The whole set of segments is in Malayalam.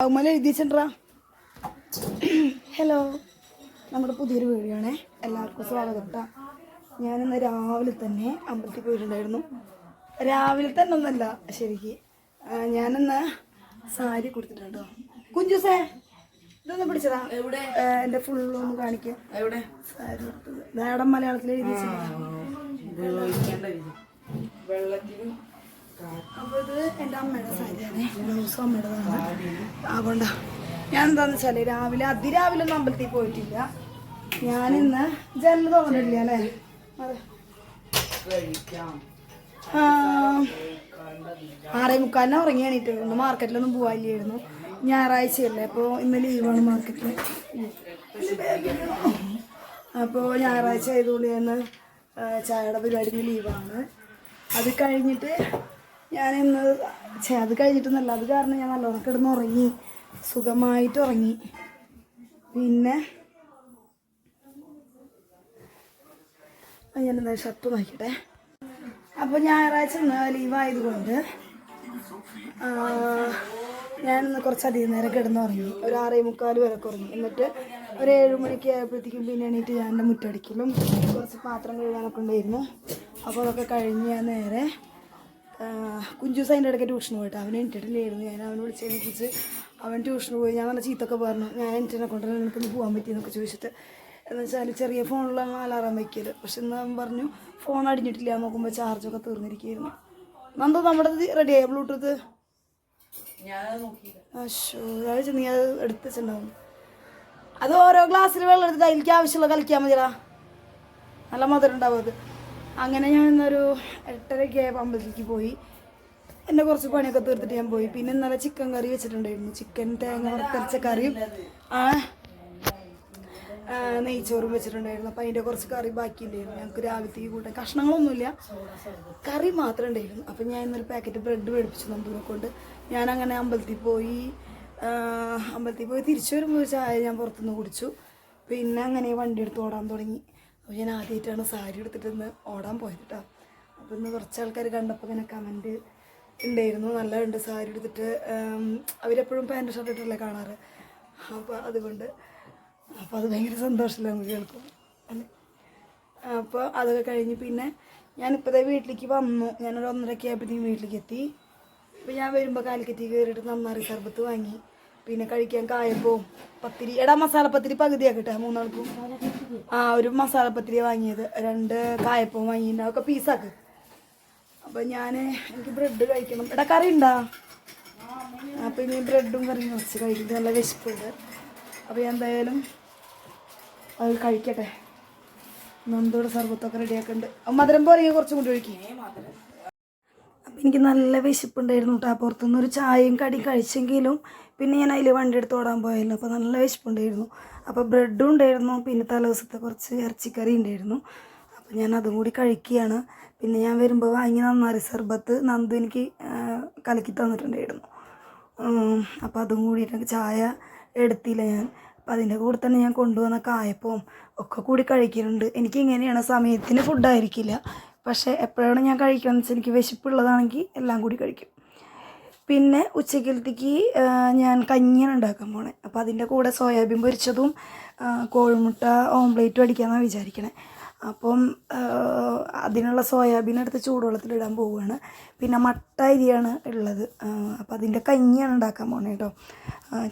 അവന്മാർ എഴുതി വെച്ചിട്ടാ ഹലോ നമ്മുടെ പുതിയൊരു വീഡിയോ ആണേ എല്ലാവർക്കും സ്വാഗതം കേട്ടോ ഞാനിന്ന് രാവിലെ തന്നെ അമ്പലത്തിൽ പോയിട്ടുണ്ടായിരുന്നു. രാവിലെ തന്നെ ഒന്നല്ല ശരിക്ക്. ഞാനിന്ന് സാരി കൊടുത്തിട്ടുണ്ട്? കുഞ്ചുസേ ഇതൊന്ന് പിടിച്ചതാ. എവിടെ? എന്റെ ഫുള്ളൊന്ന് കാണിക്കാം. എവിടെ? സാരി കൊടുത്തത്. മലയാളത്തിൽ എഴുതി വെച്ചതാ വെള്ളത്തിനും അപ്പോൾ ഇത് എന്റെ അമ്മയുടെ സാരിയാണ്. ബ്ലൗസ് അമ്മയുടേതാണ്. അതുകൊണ്ടാ. ഞാൻ എന്താന്ന് വെച്ചാൽ രാവിലെ അതിരാവിലെ ഒന്നും അമ്പലത്തിൽ പോയിട്ടില്ല. ഞാൻ ഞാനിന്ന് ജനൽ തോന്നിട്ടില്ല അല്ലേ? ആറേ മുക്കാലിന് ഉറങ്ങി എണീറ്റ് ഒന്ന് മാർക്കറ്റിലൊന്നും പോവാല്ലായിരുന്നു ഞായറാഴ്ചയല്ലേ അപ്പോൾ ഇന്ന് ലീവാണ് മാർക്കറ്റിൽ അപ്പോൾ ഞായറാഴ്ച ആയതുകൊണ്ട് ഞാൻ ചായയുടെ പരിപാടി ലീവാണ്. അത് കഴിഞ്ഞിട്ട് ഞാൻ ചേ അത് കഴിഞ്ഞിട്ടൊന്നല്ല അത് കാരണം ഞാൻ നല്ലോണം കിടന്ന് ഉറങ്ങി സുഖമായിട്ട് ഉറങ്ങി. പിന്നെ ഞാനെന്താ ഷർട്ട് നോക്കട്ടെ അപ്പോൾ ഞായറാഴ്ച ഇന്ന് ലീവായതുകൊണ്ട് ഞാനിന്ന് കുറച്ചധികം നേരം കിടന്നുറങ്ങി. ഒരു ആറേ മുക്കാൽ വരെ ഉറങ്ങി. എന്നിട്ട് ഒരു ഏഴ് മണിക്ക് ആയപ്പോഴത്തേക്കും പിന്നെ എണീറ്റ് ഞാൻ എന്റെ മുറ്റടിക്കലും കുറച്ച് പാത്രം കഴുകാനൊക്കെ ഉണ്ടായിരുന്നു. അപ്പോൾ അതൊക്കെ കഴിഞ്ഞ് ഞാൻ നേരെ കുഞ്ചൂസ് അതിന്റെ ഇടയ്ക്ക് ട്യൂഷന് പോയിട്ട്. അവൻ എണീറ്റിട്ടില്ലായിരുന്നു ഞാൻ അവനെ വിളിച്ച് എണീപ്പിച്ച് അവൻ ട്യൂഷന് പോയി. ഞാൻ നല്ല ചീത്തൊക്കെ പറഞ്ഞു. ഞാൻ എണീറ്റിനെ കൊണ്ടുവരാൻ എനിക്കൊന്ന് പോകാൻ പറ്റിയെന്നൊക്കെ ചോദിച്ചിട്ട്. എന്ന് വെച്ചാൽ ചെറിയ ഫോണിലാണ് അലാറം വയ്ക്കിയത് പക്ഷെ ഇന്ന് അവൻ പറഞ്ഞു ഫോൺ അടിഞ്ഞിട്ടില്ല. നോക്കുമ്പോൾ ചാർജൊക്കെ തീർന്നിരിക്കുകയായിരുന്നു. നന്ദോ നമ്മുടെ റെഡിയായ ബ്ലൂടൂത്ത് അശോ കഴിച്ച് നീ അത് എടുത്ത് വെച്ചിട്ടുണ്ടാവും അത് ഓരോ ഗ്ലാസ്സിൽ വെള്ളം എടുത്തിട്ട് അതിലേക്ക് ആവശ്യമുള്ള കളിക്കാൻ മതിടാ നല്ല മധുരം ഉണ്ടാവും അത്. അങ്ങനെ ഞാൻ ഇന്നൊരു എട്ടരയ്ക്ക് ആയപ്പോൾ അമ്പലത്തിലേക്ക് പോയി. എന്റെ കുറച്ച് പണിയൊക്കെ തീർത്തിട്ട് ഞാൻ പോയി. പിന്നെ ഇന്നലെ ചിക്കൻ കറി വെച്ചിട്ടുണ്ടായിരുന്നു. ചിക്കൻ തേങ്ങ വറുത്തരച്ച കറിയും ആ നെയ്ച്ചോറും വെച്ചിട്ടുണ്ടായിരുന്നു. അപ്പം അതിന്റെ കുറച്ച് കറി ബാക്കിയില്ലായിരുന്നു ഞങ്ങൾക്ക് രാവിലത്തേക്ക് കൂട്ടാൻ കഷ്ണങ്ങളൊന്നുമില്ല. കറി മാത്രം ഉണ്ടായിരുന്നു. അപ്പം ഞാൻ ഇന്നൊരു പാക്കറ്റ് ബ്രെഡ് മേടിപ്പിച്ചു നമ്പൂരെ കൊണ്ട്. ഞാൻ അങ്ങനെ അമ്പലത്തിൽ പോയി അമ്പലത്തിൽ പോയി തിരിച്ചു വരുമ്പോൾ ചായ ഞാൻ പുറത്തുനിന്ന് കുടിച്ചു. പിന്നെ അങ്ങനെ വണ്ടി എടുത്ത് ഓടാൻ തുടങ്ങി. അപ്പോൾ ഞാൻ ആദ്യമായിട്ടാണ് സാരി എടുത്തിട്ട് ഇന്ന് ഓടാൻ പോയത് കേട്ടോ അപ്പോൾ ഇന്ന് കുറച്ച് ആൾക്കാർ കണ്ടപ്പോൾ ഇങ്ങനെ കമന്റ് ഉണ്ടായിരുന്നു. നല്ലതുണ്ട് സാരി എടുത്തിട്ട്. അവരെപ്പോഴും പാന്റ് ഷർട്ട് ഇട്ടല്ലേ കാണാറ്? അപ്പോൾ അതുകൊണ്ട് അപ്പോൾ അത് ഭയങ്കര സന്തോഷമല്ലേ നമുക്ക് കേൾക്കും അല്ലേ? അപ്പോൾ അതൊക്കെ കഴിഞ്ഞ് പിന്നെ ഞാനിപ്പോഴത്തെ വീട്ടിലേക്ക് വന്നു. ഞാനൊരു ഒന്നരയ്ക്ക് ആയപ്പോഴത്തേക്കും വീട്ടിലേക്ക് എത്തി. അപ്പോൾ ഞാൻ വരുമ്പോൾ കാലിക്കറ്റി കയറിയിട്ട് നന്നാറി സർബത്ത് വാങ്ങി. പിന്നെ കഴിക്കാൻ കായപ്പവും പത്തിരി. എടാ മസാലപ്പത്തിരി പകുതിയാക്കട്ടെ മൂന്നാൾക്കും. ആ ഒരു മസാലപ്പത്തിരി വാങ്ങിയത്. രണ്ട് കായപ്പവും വാങ്ങിയിട്ട് അതൊക്കെ പീസാക്ക്. അപ്പോൾ ഞാൻ എനിക്ക് ബ്രെഡ് കഴിക്കണം. എടാ കറി ഉണ്ടാ? അപ്പോൾ ഇനി ബ്രെഡും കറിയും കുറച്ച് കഴിക്കുന്നത് നല്ല വിശപ്പുണ്ട് അപ്പോൾ ഞാൻ എന്തായാലും അത് കഴിക്കട്ടെ. നന്ദോടെ സർബത്തൊക്കെ റെഡിയാക്കുന്നുണ്ട് മധുരം പോലെ കുറച്ചും കൂടി ഒഴിക്കും. അപ്പം എനിക്ക് നല്ല വിശപ്പുണ്ടായിരുന്നു കേട്ടോ പുറത്തുനിന്ന് ഒരു ചായയും കടി കഴിച്ചെങ്കിലും പിന്നെ ഞാൻ അതിൽ വണ്ടി എടുത്ത് ഓടാൻ പോയല്ലോ അപ്പോൾ നല്ല വിശപ്പുണ്ടായിരുന്നു. അപ്പോൾ ബ്രെഡും ഉണ്ടായിരുന്നു. പിന്നെ തലേദിവസത്തെ കുറച്ച് ഇറച്ചിക്കറി ഉണ്ടായിരുന്നു. അപ്പോൾ ഞാൻ അതും കൂടി കഴിക്കുകയാണ്. പിന്നെ ഞാൻ വരുമ്പോൾ വാങ്ങി നന്നാറി സർബത്ത് നന്ദു എനിക്ക് കലക്കി തന്നിട്ടുണ്ടായിരുന്നു. അപ്പോൾ അതും കൂടിയിട്ട് ചായ എടുത്തില്ല ഞാൻ. അപ്പോൾ അതിന്റെ കൂടെ തന്നെ ഞാൻ കൊണ്ടുവന്ന കായപ്പവും ഒക്കെ കൂടി കഴിക്കുന്നുണ്ട് എനിക്ക് ഇങ്ങനെയാണ് സമയത്തിന് ഫുഡായിരിക്കില്ല പക്ഷേ എപ്പോഴാണ് ഞാൻ കഴിക്കുകയെന്ന് വെച്ചാൽ എനിക്ക് വിശപ്പുള്ളതാണെങ്കിൽ എല്ലാം കൂടി കഴിക്കും. പിന്നെ ഉച്ചക്കലത്തേക്ക് ഞാൻ കഞ്ഞിയാണ് ഉണ്ടാക്കാൻ പോണേ. അപ്പോൾ അതിന്റെ കൂടെ സോയാബീൻ പൊരിച്ചതും കോഴിമുട്ട ഓംപ്ലേറ്റും അടിക്കാമെന്നാണ് വിചാരിക്കണേ. അപ്പം അതിനുള്ള സോയാബീൻ എടുത്ത് ചൂടുവെള്ളത്തിലിടാൻ പോവുകയാണ്. പിന്നെ മട്ട അരിയാണ് ഉള്ളത്. അപ്പം അതിന്റെ കഞ്ഞിയാണ് ഉണ്ടാക്കാൻ പോണേ കേട്ടോ.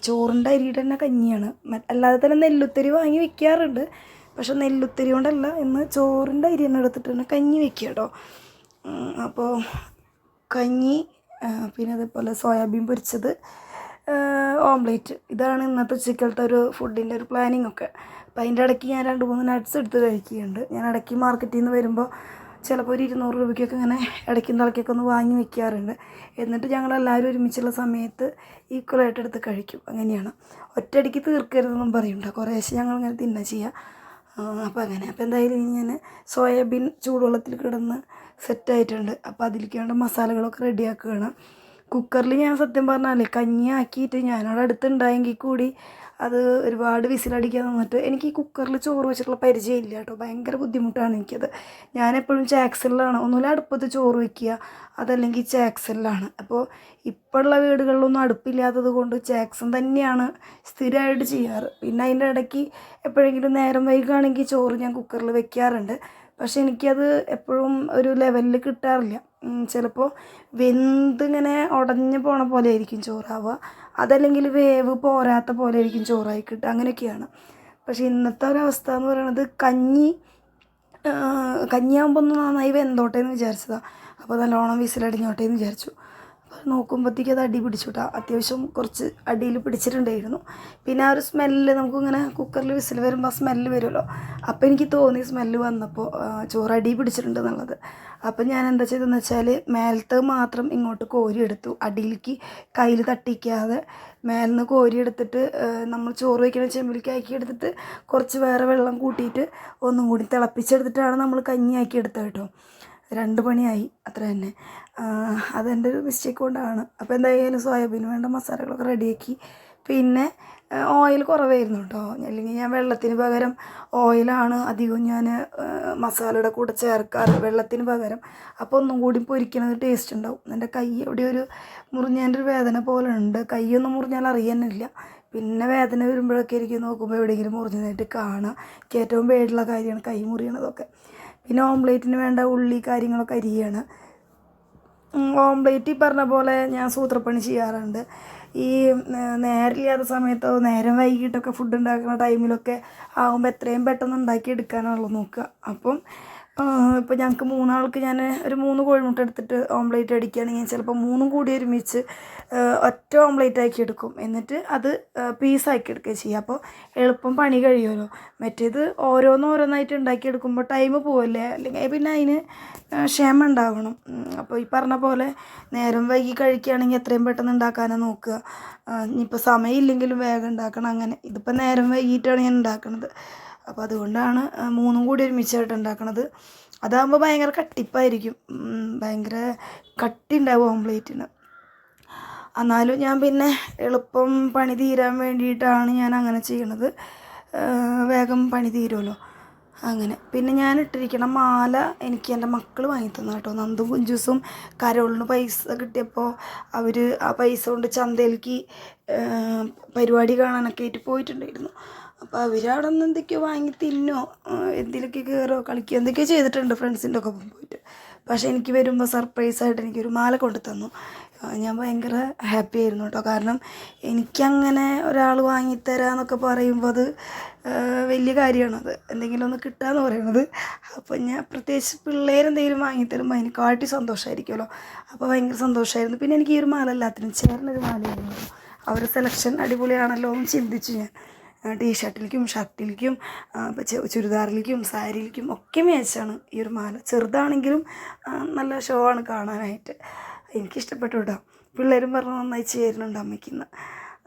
ചോറിന്റെ അരിയുടെ തന്നെ കഞ്ഞിയാണ്. അല്ലാതെ തന്നെ നെല്ലുത്തരി വാങ്ങി വെക്കാറുണ്ട് പക്ഷെ നെല്ലുത്തരി കൊണ്ടല്ല ഇന്ന് ചോറിന്റെ അരി തന്നെ എടുത്തിട്ട് തന്നെ കഞ്ഞി വെക്കുക കേട്ടോ. അപ്പോൾ കഞ്ഞി പിന്നെ അതേപോലെ സോയാബീൻ പൊരിച്ചത് ഓംലേറ്റ്. ഇതാണ് ഇന്നത്തെ ഉച്ചക്കലത്തെ ഒരു ഫുഡിന്റെ ഒരു പ്ലാനിങ് ഒക്കെ. അപ്പം അതിന്റെ ഇടയ്ക്ക് ഞാൻ രണ്ട് മൂന്ന് നട്ട്സ് എടുത്ത് കഴിക്കുന്നുണ്ട് ഞാൻ ഇടയ്ക്ക് മാർക്കറ്റിൽ നിന്ന് വരുമ്പോൾ ചിലപ്പോൾ ഒരു ഇരുന്നൂറ് രൂപയ്ക്കൊക്കെ ഇങ്ങനെ ഇടയ്ക്കും തിളക്കൊക്കെ ഒന്ന് വാങ്ങി വെക്കാറുണ്ട്. എന്നിട്ട് ഞങ്ങളെല്ലാവരും ഒരുമിച്ചുള്ള സമയത്ത് ഈക്വലായിട്ട് എടുത്ത് കഴിക്കും. അങ്ങനെയാണ്. ഒറ്റയടിക്ക് തീർക്കരുതെന്നും പറയുന്നുണ്ട് കുറേശ്ശെ ഞങ്ങളിങ്ങനെ തിന്നാ ചെയ്യുക അപ്പോൾ അങ്ങനെ. അപ്പോൾ എന്തായാലും ഇനി ഞാൻ സോയാബീൻ ചൂടുവെള്ളത്തിൽ കിടന്ന് സെറ്റായിട്ടുണ്ട്. അപ്പോൾ അതിലേക്ക് വേണ്ട മസാലകളൊക്കെ റെഡിയാക്കുകയാണ്. കുക്കറിൽ ഞാൻ സത്യം പറഞ്ഞാൽ കഞ്ഞി ആക്കിയിട്ട് ഞാനവിടെ അടുത്തുണ്ടായെങ്കിൽ കൂടി അത് ഒരുപാട് വിസിലടിക്കാൻ നിന്നിട്ട് എനിക്ക് ഈ കുക്കറിൽ ചോറ് വെച്ചിട്ടുള്ള പരിചയമില്ല കേട്ടോ. ഭയങ്കര ബുദ്ധിമുട്ടാണ് എനിക്കത്. ഞാനെപ്പോഴും ചാക്സലിലാണ് ഒന്നുമില്ല അടുപ്പത്ത് ചോറ് വയ്ക്കുക അതല്ലെങ്കിൽ ചാക്സലിലാണ് അപ്പോൾ ഇപ്പോഴുള്ള വീടുകളിലൊന്നും അടുപ്പില്ലാത്തത് കൊണ്ട് ചാക്സൺ തന്നെയാണ് സ്ഥിരമായിട്ട് ചെയ്യാറ്. പിന്നെ അതിന്റെ ഇടയ്ക്ക് എപ്പോഴെങ്കിലും നേരം വൈകുകയാണെങ്കിൽ ചോറ് ഞാൻ കുക്കറിൽ വെക്കാറുണ്ട്. പക്ഷെ എനിക്കത് എപ്പോഴും ഒരു ലെവലിൽ കിട്ടാറില്ല. ചിലപ്പോൾ വെന്തിങ്ങനെ ഉടഞ്ഞു പോണ പോലെ ആയിരിക്കും ചോറാവുക. അതല്ലെങ്കിൽ വേവ് പോരാത്ത പോലെ ആയിരിക്കും ചോറായി കിട്ടുക. അങ്ങനെയൊക്കെയാണ്. പക്ഷെ ഇന്നത്തെ ഒരവസ്ഥ എന്ന് പറയുന്നത് കഞ്ഞി കഞ്ഞിയാകുമ്പോൾ ഒന്ന് നന്നായി വെന്തോട്ടെ എന്ന് വിചാരിച്ചതാണ് അപ്പോൾ നല്ലോണം വിസിലടിഞ്ഞോട്ടെ എന്ന് വിചാരിച്ചു. നോക്കുമ്പോഴത്തേക്ക് അത് അടി പിടിച്ചു കേട്ടോ അത്യാവശ്യം കുറച്ച് അടിയിൽ പിടിച്ചിട്ടുണ്ടായിരുന്നു. പിന്നെ ആ ഒരു സ്മെല്ല് നമുക്കിങ്ങനെ കുക്കറിൽ വിസിൽ വരുമ്പോൾ ആ സ്മെല്ല് വരുമല്ലോ. അപ്പോൾ എനിക്ക് തോന്നി സ്മെല്ല് വന്നപ്പോൾ ചോറ് അടി പിടിച്ചിട്ടുണ്ട് എന്നുള്ളത്. അപ്പം ഞാൻ എന്താ ചെയ്തതെന്ന് വെച്ചാൽ മേലത്തെ മാത്രം ഇങ്ങോട്ട് കോരി എടുത്തു അടിയിലേക്ക് കയ്യിൽ തട്ടിക്കാതെ മേലിൽ നിന്ന് കോരി എടുത്തിട്ട് നമ്മൾ ചോറ് വയ്ക്കുന്ന ചെമ്പിലേക്ക് ആക്കി എടുത്തിട്ട് കുറച്ച് വേറെ വെള്ളം കൂട്ടിയിട്ട് ഒന്നും കൂടി തിളപ്പിച്ചെടുത്തിട്ടാണ് നമ്മൾ കഞ്ഞിയാക്കി എടുത്തത് കേട്ടോ. രണ്ട് പണിയായി. അത്ര തന്നെ. അതെന്റെ ഒരു മിസ്റ്റേക്ക് കൊണ്ടാണ്. അപ്പോൾ എന്തായാലും സോയാബീൻ വേണ്ട മസാലകളൊക്കെ റെഡിയാക്കി. പിന്നെ ഓയിൽ കുറവായിരുന്നു കേട്ടോ അല്ലെങ്കിൽ ഞാൻ വെള്ളത്തിന് പകരം ഓയിലാണ് അധികവും ഞാൻ മസാലയുടെ കൂടെ ചേർക്കാറ്. വെള്ളത്തിന് പകരം. അപ്പോൾ ഒന്നും കൂടി പൊരിക്കണത് ടേസ്റ്റ് ഉണ്ടാവും. എന്റെ കൈ എവിടെ ഒരു മുറിഞ്ഞതിന്റെ ഒരു വേദന പോലെ ഉണ്ട്. കൈയൊന്നും മുറിഞ്ഞാൽ അറിയാനില്ല. പിന്നെ വേദന വരുമ്പോഴൊക്കെ എനിക്ക് നോക്കുമ്പോൾ എവിടെയെങ്കിലും മുറിഞ്ഞതായിട്ട് കാണാം. ഏറ്റവും പേടിയുള്ള കാര്യമാണ് കൈ മുറിയണതൊക്കെ. പിന്നെ ഓംലേറ്റിന് വേണ്ട ഉള്ളി കാര്യങ്ങളൊക്കെ അരിയാണ്. ഓംലേറ്റ് ഈ പറഞ്ഞ പോലെ ഞാൻ സൂത്രപ്പണി ചെയ്യാറുണ്ട്. ഈ നേരമില്ലാത്ത സമയത്തോ നേരം വൈകിട്ടൊക്കെ ഫുഡ് ഉണ്ടാക്കുന്ന ടൈമിലൊക്കെ ആകുമ്പോൾ എത്രയും പെട്ടെന്ന് ഉണ്ടാക്കി എടുക്കാനാണല്ലോ നോക്കുക. അപ്പം ഇപ്പോൾ ഞങ്ങൾക്ക് മൂന്നാൾക്ക് ഞാൻ ഒരു മൂന്ന് കോഴിമുട്ട എടുത്തിട്ട് ഓംലേറ്റ് അടിക്കുകയാണെങ്കിൽ ചിലപ്പോൾ മൂന്നും കൂടി ഒരുമിച്ച് ഒറ്റ ഓംലേറ്റ് ആക്കി എടുക്കും. എന്നിട്ട് അത് പീസാക്കി എടുക്കുക ചെയ്യുക അപ്പോൾ എളുപ്പം പണി കഴിയുമല്ലോ. മറ്റേത് ഓരോന്ന് ഓരോന്നായിട്ട് ഉണ്ടാക്കിയെടുക്കുമ്പോൾ ടൈം പോവല്ലേ? അല്ലെങ്കിൽ പിന്നെ അതിന് ക്ഷമ ഉണ്ടാവണം. അപ്പോൾ ഈ പറഞ്ഞ പോലെ നേരം വൈകി കഴിക്കുകയാണെങ്കിൽ എത്രയും പെട്ടെന്ന് ഉണ്ടാക്കാനാണ് നോക്കുക. ഇനിയിപ്പോൾ സമയമില്ലെങ്കിലും വേഗം ഉണ്ടാക്കണം. അങ്ങനെ ഇതിപ്പോൾ നേരം വൈകിട്ടാണ് ഞാൻ ഉണ്ടാക്കുന്നത് അപ്പോൾ അതുകൊണ്ടാണ് മൂന്നും കൂടി ഒരുമിച്ചായിട്ട് ഉണ്ടാക്കണത്. അതാകുമ്പോൾ ഭയങ്കര കട്ടിപ്പായിരിക്കും. ഭയങ്കര കട്ടി ഉണ്ടാവും ഓംപ്ലേറ്റിന് എന്നാലും ഞാൻ പിന്നെ എളുപ്പം പണി തീരാൻ വേണ്ടിയിട്ടാണ് ഞാൻ അങ്ങനെ ചെയ്യണത്. വേഗം പണി തീരുമല്ലോ അങ്ങനെ. പിന്നെ ഞാൻ ഇട്ടിരിക്കണ മാല എനിക്ക് എന്റെ മക്കൾ വാങ്ങി തന്നു കേട്ടോ. നന്ദും കുഞ്ചൂസും കരോളിന് പൈസ കിട്ടിയപ്പോൾ അവർ ആ പൈസ കൊണ്ട് ചന്തയിലേക്ക് പരിപാടി കാണാനൊക്കെ ആയിട്ട് പോയിട്ടുണ്ടായിരുന്നു. അപ്പോൾ അവർ അവിടെ നിന്ന് എന്തൊക്കെയോ വാങ്ങി തിന്നോ എന്തിലൊക്കെ കയറോ കളിക്കുകയോ എന്തൊക്കെയോ ചെയ്തിട്ടുണ്ട് ഫ്രണ്ട്സിന്റെ ഒക്കെ പോയിട്ട്. പക്ഷേ എനിക്ക് വരുമ്പോൾ സർപ്രൈസായിട്ട് എനിക്കൊരു മാല കൊണ്ടു തന്നു. ഞാൻ ഭയങ്കര ഹാപ്പി ആയിരുന്നു കേട്ടോ. കാരണം എനിക്കങ്ങനെ ഒരാൾ വാങ്ങിത്തരാന്നൊക്കെ പറയുമ്പോൾ അത് വലിയ കാര്യമാണത് എന്തെങ്കിലും ഒന്ന് കിട്ടുകയെന്ന് പറയുന്നത്. അപ്പോൾ ഞാൻ പ്രത്യേകിച്ച് പിള്ളേരെന്തെങ്കിലും വാങ്ങിത്തരുമ്പോൾ അതിന് കാട്ടി സന്തോഷമായിരിക്കുമല്ലോ അപ്പോൾ ഭയങ്കര സന്തോഷമായിരുന്നു പിന്നെ എനിക്ക് ഈ ഒരു മാല എല്ലാത്തിനും ചേർന്നൊരു മാലയായിരുന്നു. അവരുടെ സെലക്ഷൻ അടിപൊളിയാണല്ലോ എന്ന് ചിന്തിച്ചു ഞാൻ. ടീഷർട്ടിലേക്കും ഷർട്ടിലേക്കും ചുരിദാറിലേക്കും സാരിയിലേക്കും ഒക്കെ മേച്ചാണ് ഈ ഒരു മാല. ചെറുതാണെങ്കിലും നല്ല ഷോ ആണ് കാണാനായിട്ട്. എനിക്കിഷ്ടപ്പെട്ടു കേട്ടോ പിള്ളേരും പറഞ്ഞു നന്നായി ചേരുന്നുണ്ട് അമ്മയ്ക്കിന്ന്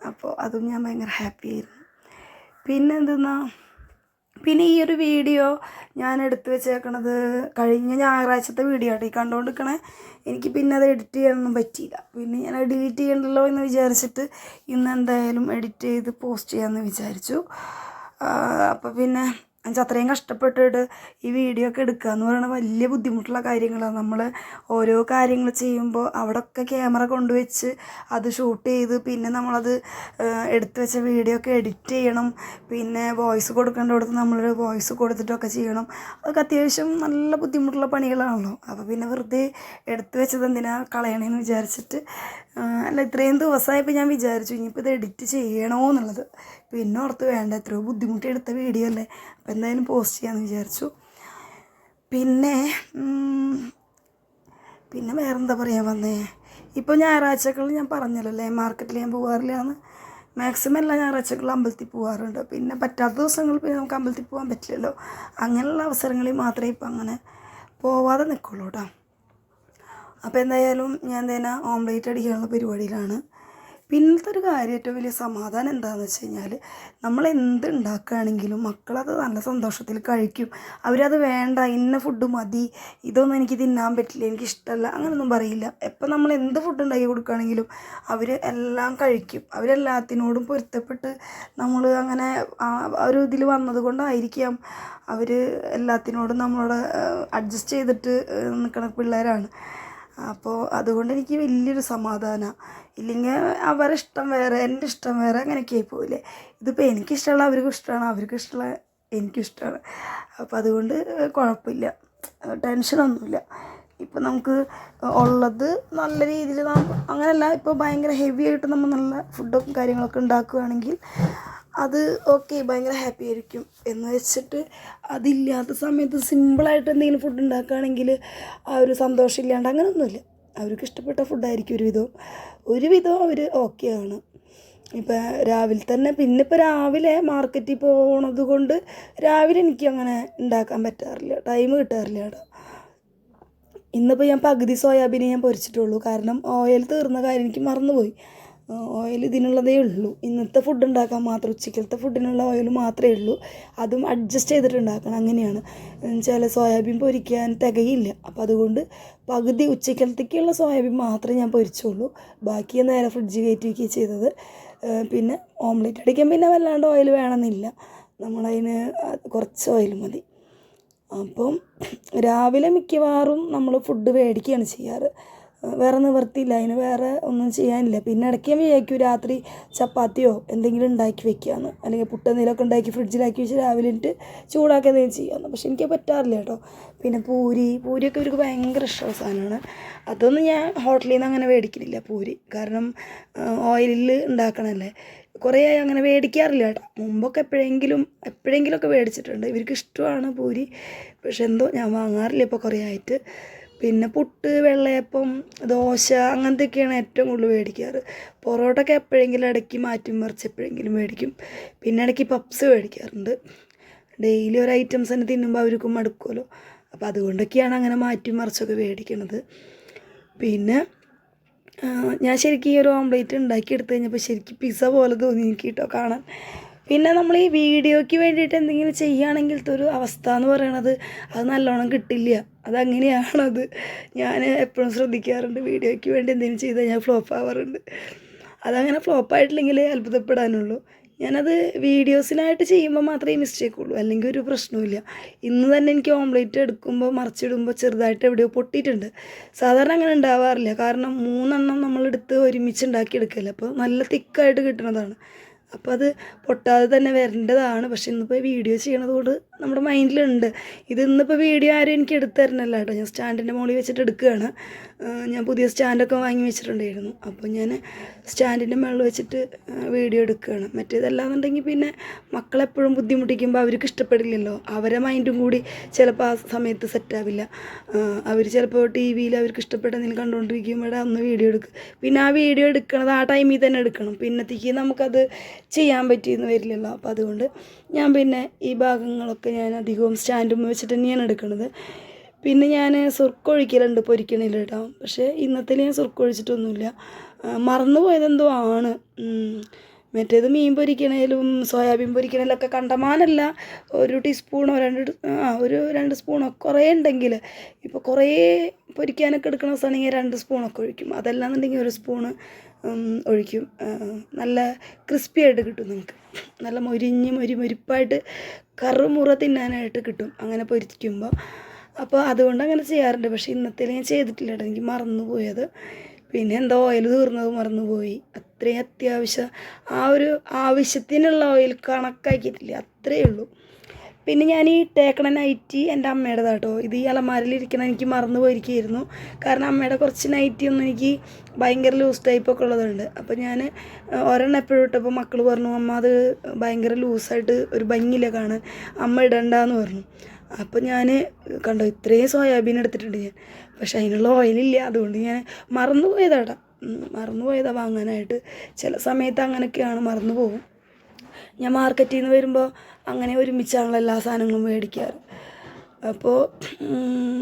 അപ്പോൾ അതും ഞാൻ ഭയങ്കര ഹാപ്പി ആയിരുന്നു. പിന്നെ എന്തെന്നാ? പിന്നെ ഈ ഒരു വീഡിയോ ഞാൻ എടുത്തു വെച്ചേക്കണത് കഴിഞ്ഞ ഞായറാഴ്ചത്തെ വീഡിയോ ആട്ടോ. ഈ എനിക്ക് പിന്നെ അത് എഡിറ്റ് ചെയ്യാനൊന്നും പറ്റിയില്ല. പിന്നെ ഞാൻ ഡിലീറ്റ് ചെയ്യണ്ടല്ലോ എന്ന് വിചാരിച്ചിട്ട് ഇന്ന് എന്തായാലും എഡിറ്റ് ചെയ്ത് പോസ്റ്റ് ചെയ്യാമെന്ന് വിചാരിച്ചു. അപ്പോൾ പിന്നെ എന്നുവെച്ചാൽ അത്രയും കഷ്ടപ്പെട്ടിട്ട് ഈ വീഡിയോ ഒക്കെ എടുക്കുക എന്ന് പറയുന്നത് വലിയ ബുദ്ധിമുട്ടുള്ള കാര്യങ്ങളാണ് നമ്മൾ ഓരോ കാര്യങ്ങൾ ചെയ്യുമ്പോൾ അവിടെയൊക്കെ ക്യാമറ കൊണ്ടുവച്ച് അത് ഷൂട്ട് ചെയ്ത് പിന്നെ നമ്മളത് എടുത്തു വെച്ച വീഡിയോ ഒക്കെ എഡിറ്റ് ചെയ്യണം. പിന്നെ വോയിസ് കൊടുക്കേണ്ടടുത്ത് നമ്മളൊരു വോയിസ് കൊടുത്തിട്ടൊക്കെ ചെയ്യണം. അതൊക്കെ അത്യാവശ്യം നല്ല ബുദ്ധിമുട്ടുള്ള പണികളാണല്ലോ. അപ്പോൾ പിന്നെ വെറുതെ എടുത്തു വെച്ചത് എന്തിനാ കളയണമെന്ന് വിചാരിച്ചിട്ട് അല്ല ഇത്രയും ദിവസമായപ്പോൾ ഞാൻ വിചാരിച്ചു ഇനിയിപ്പോൾ ഇത് എഡിറ്റ് ചെയ്യണോ എന്നുള്ളത് പിന്നെ ഓർത്ത് വേണ്ട എത്രയോ ബുദ്ധിമുട്ടി എടുത്ത വീഡിയോ അല്ലേ? അപ്പോൾ എന്തായാലും പോസ്റ്റ് ചെയ്യാമെന്ന് വിചാരിച്ചു. പിന്നെ പിന്നെ പിന്നെ വേറെന്താ പറയാൻ വന്നേ? ഇപ്പോൾ ഞായറാഴ്ചകളിൽ ഞാൻ പറഞ്ഞല്ലോ അല്ലേ മാർക്കറ്റിൽ ഞാൻ പോകാറില്ലാന്ന് മാക്സിമം എല്ലാ ഞായറാഴ്ചകളിലും അമ്പലത്തിൽ പോകാറുണ്ട് പിന്നെ പറ്റാത്ത ദിവസങ്ങളിൽ പിന്നെ നമുക്ക് അമ്പലത്തിൽ പോകാൻ പറ്റില്ലല്ലോ. അങ്ങനെയുള്ള അവസരങ്ങളിൽ മാത്രമേ ഇപ്പം അങ്ങനെ പോവാതെ നിൽക്കുള്ളൂ കേട്ടോ അപ്പോൾ എന്തായാലും ഞാൻ തന്നെ ഓംലേറ്റ് അടിക്കാനുള്ള പരിപാടിയിലാണ്. പിന്നത്തെ ഒരു കാര്യം ഏറ്റവും വലിയ സമാധാനം എന്താണെന്ന് വെച്ച് കഴിഞ്ഞാൽ നമ്മൾ എന്ത് ഉണ്ടാക്കുകയാണെങ്കിലും മക്കളത് നല്ല സന്തോഷത്തിൽ കഴിക്കും. അവരത് വേണ്ട ഇന്ന ഫുഡ് മതി ഇതൊന്നും എനിക്ക് തിന്നാൻ പറ്റില്ല എനിക്ക് ഇഷ്ടമല്ല അങ്ങനെയൊന്നും പറയില്ല. എപ്പം നമ്മൾ എന്ത് ഫുഡ് ഉണ്ടാക്കി കൊടുക്കുകയാണെങ്കിലും അവർ എല്ലാം കഴിക്കും. അവരെല്ലാത്തിനോടും പൊരുത്തപ്പെട്ട് നമ്മൾ അങ്ങനെ ഒരു ഇതിൽ വന്നത് കൊണ്ടായിരിക്കാം അവർ എല്ലാത്തിനോടും നമ്മളോട് അഡ്ജസ്റ്റ് ചെയ്തിട്ട് നിൽക്കുന്ന പിള്ളേരാണ്. അപ്പോൾ അതുകൊണ്ട് എനിക്ക് വലിയൊരു സമാധാനമാണ് ഇല്ലെങ്കിൽ അവരുടെ ഇഷ്ടം വേറെ എന്റെ ഇഷ്ടം വേറെ അങ്ങനെയൊക്കെ ആയി പോവില്ലേ. ഇതിപ്പോൾ എനിക്കിഷ്ടമുള്ള അവർക്കും ഇഷ്ടമാണ് അവർക്കും ഇഷ്ടമുള്ള എനിക്കും ഇഷ്ടമാണ്. അപ്പോൾ അതുകൊണ്ട് കുഴപ്പമില്ല. ടെൻഷനൊന്നുമില്ല. ഇപ്പം നമുക്ക് ഉള്ളത് നല്ല രീതിയിൽ നാം അങ്ങനെയല്ല ഇപ്പോൾ ഭയങ്കര ഹെവി ആയിട്ട് നമ്മൾ നല്ല ഫുഡും കാര്യങ്ങളൊക്കെ ഉണ്ടാക്കുകയാണെങ്കിൽ അത് ഓക്കെ ഭയങ്കര ഹാപ്പി ആയിരിക്കും. എന്ന് വെച്ചിട്ട് അതില്ലാത്ത സമയത്ത് സിമ്പിളായിട്ട് എന്തെങ്കിലും ഫുഡ് ഉണ്ടാക്കുകയാണെങ്കിൽ ആ ഒരു സന്തോഷം ഇല്ലാണ്ട് അങ്ങനെയൊന്നുമില്ല അവർക്ക് ഇഷ്ടപ്പെട്ട ഫുഡായിരിക്കും ഒരുവിധം ഒരുവിധം അവർ ആണ്. ഇപ്പം രാവിലെ തന്നെ പിന്നെ ഇപ്പോൾ രാവിലെ മാർക്കറ്റിൽ പോണത് കൊണ്ട് രാവിലെ എനിക്ക് അങ്ങനെ ഉണ്ടാക്കാൻ പറ്റാറില്ല. ടൈം കിട്ടാറില്ല കേട്ടോ. ഇന്നിപ്പോൾ ഞാൻ പകുതി സോയാബീനെ ഞാൻ പൊരിച്ചിട്ടുള്ളൂ. കാരണം ഓയിൽ തീർന്ന കാര്യം എനിക്ക് മറന്നുപോയി. ഓയിൽ ഇതിനുള്ളതേ ഉള്ളൂ. ഇന്നത്തെ ഫുഡ് ഉണ്ടാക്കാൻ മാത്രം ഉച്ചക്കലത്തെ ഫുഡിനുള്ള ഓയിൽ മാത്രമേ ഉള്ളൂ. അതും അഡ്ജസ്റ്റ് ചെയ്തിട്ട് ഉണ്ടാക്കണം അങ്ങനെയാണ് ചില സോയാബീൻ പൊരിക്കാൻ തികയില്ല. അപ്പോൾ അതുകൊണ്ട് പകുതി ഉച്ചക്കലത്തേക്കുള്ള സോയാബീൻ മാത്രമേ ഞാൻ പൊരിച്ചുള്ളൂ. ബാക്കി നേരെ ഫ്രിഡ്ജ് കയറ്റി വയ്ക്കുകയും ചെയ്തത്. പിന്നെ ഓംലെറ്റ് അടിക്കാൻ പിന്നെ വല്ലാണ്ട് ഓയിൽ വേണമെന്നില്ല. നമ്മളതിന് കുറച്ച് ഓയിൽ മതി. അപ്പം രാവിലെ മിക്കവാറും നമ്മൾ ഫുഡ് മേടിക്കുകയാണ് ചെയ്യാറ്. വേറെ നിവർത്തിയില്ല അതിന് വേറെ ഒന്നും ചെയ്യാനില്ല. പിന്നെ ഇടയ്ക്ക് വിചാരിക്കും രാത്രി ചപ്പാത്തിയോ എന്തെങ്കിലും ഉണ്ടാക്കി വെക്കുകയാണ് അല്ലെങ്കിൽ പുട്ടെന്തെങ്കിലുമൊക്കെ ഉണ്ടാക്കി ഫ്രിഡ്ജിലാക്കി വെച്ച് രാവിലെ ഇട്ട് ചൂടാക്കി എന്തെങ്കിലും ചെയ്യാമെന്ന് പക്ഷെ എനിക്ക് പറ്റാറില്ല കേട്ടോ. പിന്നെ പൂരി പൂരിയൊക്കെ ഇവർക്ക് ഭയങ്കര ഇഷ്ടമുള്ള സാധനമാണ്. അതൊന്നും ഞാൻ ഹോട്ടലിൽ നിന്ന് അങ്ങനെ മേടിക്കുന്നില്ല പൂരി. കാരണം ഓയിലിൽ ഉണ്ടാക്കണമല്ലേ കുറേ അങ്ങനെ മേടിക്കാറില്ല കേട്ടോ. മുമ്പൊക്കെ എപ്പോഴെങ്കിലും എപ്പോഴെങ്കിലുമൊക്കെ മേടിച്ചിട്ടുണ്ട്. ഇവർക്ക് ഇഷ്ടമാണ് പൂരി. പക്ഷെ എന്തോ ഞാൻ വാങ്ങാറില്ല ഇപ്പോൾ കുറേ ആയിട്ട്. പിന്നെ പുട്ട് വെള്ളയപ്പം ദോശ അങ്ങനത്തെയൊക്കെയാണ് ഏറ്റവും കൂടുതൽ മേടിക്കാറ്. പൊറോട്ടയൊക്കെ എപ്പോഴെങ്കിലും ഇടയ്ക്ക് മാറ്റി മറിച്ച് എപ്പോഴെങ്കിലും മേടിക്കും. പിന്നെ ഇടയ്ക്ക് പപ്സ് മേടിക്കാറുണ്ട്. ഡെയിലി ഒരു ഐറ്റംസ് തന്നെ തിന്നുമ്പോൾ അവർക്കും മടുക്കുമല്ലോ. അപ്പോൾ അതുകൊണ്ടൊക്കെയാണ് അങ്ങനെ മാറ്റി മറിച്ചൊക്കെ മേടിക്കണത്. പിന്നെ ഞാൻ ശരിക്കും ഈ ഒരു ഓംലേറ്റ് ഉണ്ടാക്കി എടുത്തു കഴിഞ്ഞപ്പോൾ ശരിക്കും പിസ്സ പോലെ തോന്നി എനിക്ക് കേട്ടോ കാണാൻ. പിന്നെ നമ്മൾ ഈ വീഡിയോയ്ക്ക് വേണ്ടിയിട്ട് എന്തെങ്കിലും ചെയ്യുകയാണെങ്കിലത്തെ ഒരു അവസ്ഥ എന്ന് പറയണത് അത് നല്ലോണം കിട്ടില്ല. അതങ്ങനെയാണത്. ഞാൻ എപ്പോഴും ശ്രദ്ധിക്കാറുണ്ട് വീഡിയോയ്ക്ക് വേണ്ടി എന്തെങ്കിലും ചെയ്താൽ ഞാൻ ഫ്ലോപ്പ് ആവാറുണ്ട്. അതങ്ങനെ ഫ്ലോപ്പ് ആയിട്ടില്ലെങ്കിൽ അത്ഭുതപ്പെടാനുള്ളൂ. ഞാനത് വീഡിയോസിനായിട്ട് ചെയ്യുമ്പോൾ മാത്രമേ മിസ്റ്റേക്ക് ഉള്ളൂ. അല്ലെങ്കിൽ ഒരു പ്രശ്നവുമില്ല. ഇന്ന് തന്നെ എനിക്ക് ഓംലേറ്റ് എടുക്കുമ്പോൾ മറിച്ചിടുമ്പോൾ ചെറുതായിട്ട് എവിടെയോ പൊട്ടിയിട്ടുണ്ട്. സാധാരണ അങ്ങനെ ഉണ്ടാവാറില്ല. കാരണം മൂന്നെണ്ണം നമ്മളെടുത്ത് ഒരുമിച്ച് ഉണ്ടാക്കിയെടുക്കല്ലേ. അപ്പോൾ നല്ല തിക്കായിട്ട് കിട്ടുന്നതാണ്. അപ്പോൾ അത് പൊട്ടാതെ തന്നെ വരേണ്ടതാണ്. പക്ഷെ ഇന്നിപ്പോൾ വീഡിയോ ചെയ്യണത് കൊണ്ട് നമ്മുടെ മൈൻഡിലുണ്ട്. ഇത് ഇന്നിപ്പോൾ വീഡിയോ ആരും എനിക്ക് എടുത്തു കേട്ടോ. ഞാൻ സ്റ്റാൻഡിന്റെ മുകളിൽ വെച്ചിട്ട് എടുക്കുകയാണ്. ഞാൻ പുതിയ സ്റ്റാൻഡൊക്കെ വാങ്ങി വെച്ചിട്ടുണ്ടായിരുന്നു. അപ്പോൾ ഞാൻ സ്റ്റാൻഡിന്റെ മുകളിൽ വെച്ചിട്ട് വീഡിയോ എടുക്കുകയാണ്. മറ്റേതല്ലാന്നുണ്ടെങ്കിൽ പിന്നെ മക്കളെപ്പോഴും ബുദ്ധിമുട്ടിക്കുമ്പോൾ അവർക്ക് ഇഷ്ടപ്പെടില്ലല്ലോ. അവരെ മൈൻഡും കൂടി ചിലപ്പോൾ ആ സമയത്ത് സെറ്റാവില്ല അവർ ചിലപ്പോൾ ടി വിയിൽ അവർക്ക് ഇഷ്ടപ്പെട്ട എന്തെങ്കിലും കണ്ടുകൊണ്ടിരിക്കുമ്പോഴേ അന്ന് വീഡിയോ എടുക്കും. പിന്നെ ആ വീഡിയോ എടുക്കണത് ആ ടൈമിൽ തന്നെ എടുക്കണം. പിന്നത്തേക്ക് നമുക്കത് ചെയ്യാൻ പറ്റിയെന്ന് വരില്ലല്ലോ. അപ്പോൾ അതുകൊണ്ട് ഞാൻ പിന്നെ ഈ ഭാഗങ്ങളൊക്കെ ഞാൻ അധികവും സ്റ്റാൻഡും വെച്ചിട്ട് തന്നെയാണ് എടുക്കുന്നത് പിന്നെ ഞാൻ സുർക്കൊഴിക്കലുണ്ട് പൊരിക്കണില്ല കേട്ടോ. പക്ഷേ ഇന്നത്തെ ഞാൻ സുർക്കൊഴിച്ചിട്ടൊന്നുമില്ല മറന്നു പോയതെന്തോ ആണ്. മറ്റേത് മീൻ പൊരിക്കണേലും സോയാബീൻ പൊരിക്കണേലൊക്കെ കണ്ടമാനല്ല. ഒരു ടീസ്പൂണോ രണ്ട് ആ ഒരു രണ്ട് സ്പൂണോ കുറേ ഉണ്ടെങ്കിൽ ഇപ്പോൾ കുറേ പൊരിക്കാനൊക്കെ എടുക്കുന്ന ദിവസമാണെങ്കിൽ രണ്ട് സ്പൂണൊക്കെ ഒഴിക്കും. അതല്ലാന്നുണ്ടെങ്കിൽ ഒരു സ്പൂണ് ഒഴിക്കും. നല്ല ക്രിസ്പി ആയിട്ട് കിട്ടും നമുക്ക്. നല്ല മൊരിഞ്ഞ് മൊരി മൊരിപ്പായിട്ട് കറുമുറ തിന്നാനായിട്ട് കിട്ടും അങ്ങനെ പൊരിക്കുമ്പോൾ. അപ്പോൾ അതുകൊണ്ട് അങ്ങനെ ചെയ്യാറുണ്ട്. പക്ഷേ ഇന്നത്തെ ഞാൻ ചെയ്തിട്ടില്ല എനിക്ക് മറന്നു പോയത്. പിന്നെ എന്താ ഓയിൽ തീർന്നത് മറന്നുപോയി അത്രയും അത്യാവശ്യം ആ ഒരു ആവശ്യത്തിനുള്ള ഓയിൽ കണക്കാക്കിയിട്ടില്ല. അത്രയേ ഉള്ളൂ. പിന്നെ ഞാൻ ഈ ടേക്കണ നൈറ്റി എന്റെ അമ്മയുടെ കേട്ടോ ഇത് ഈ അലമാരിലിരിക്കണ എനിക്ക് മറന്നു പോയിരിക്കുകയായിരുന്നു. കാരണം അമ്മയുടെ കുറച്ച് നൈറ്റി ഒന്നും എനിക്ക് ഭയങ്കര ലൂസ് ടൈപ്പൊക്കെ ഉള്ളതുണ്ട്. അപ്പോൾ ഞാൻ ഒരെണ്ണം എപ്പോഴും ഇട്ടപ്പോൾ മക്കൾ പറഞ്ഞു അമ്മ അത് ഭയങ്കര ലൂസായിട്ട് ഒരു ഭംഗിയില്ല കാണാൻ. അമ്മ ഇടണ്ടെന്ന് പറഞ്ഞു. അപ്പോൾ ഞാൻ കണ്ടോ ഇത്രയും സോയാബീൻ എടുത്തിട്ടുണ്ട് ഞാൻ. പക്ഷെ അതിനുള്ള ഓയിലില്ല അതുകൊണ്ട് ഞാൻ മറന്നു പോയതാട്ടാ മറന്നു പോയതാണ് വാങ്ങാനായിട്ട്. ചില സമയത്ത് അങ്ങനെയൊക്കെയാണ് മറന്നു പോകും. ഞാൻ മാർക്കറ്റിൽ നിന്ന് വരുമ്പോൾ അങ്ങനെ ഒരുമിച്ചാണല്ലോ എല്ലാ സാധനങ്ങളും മേടിക്കാറ്. അപ്പോൾ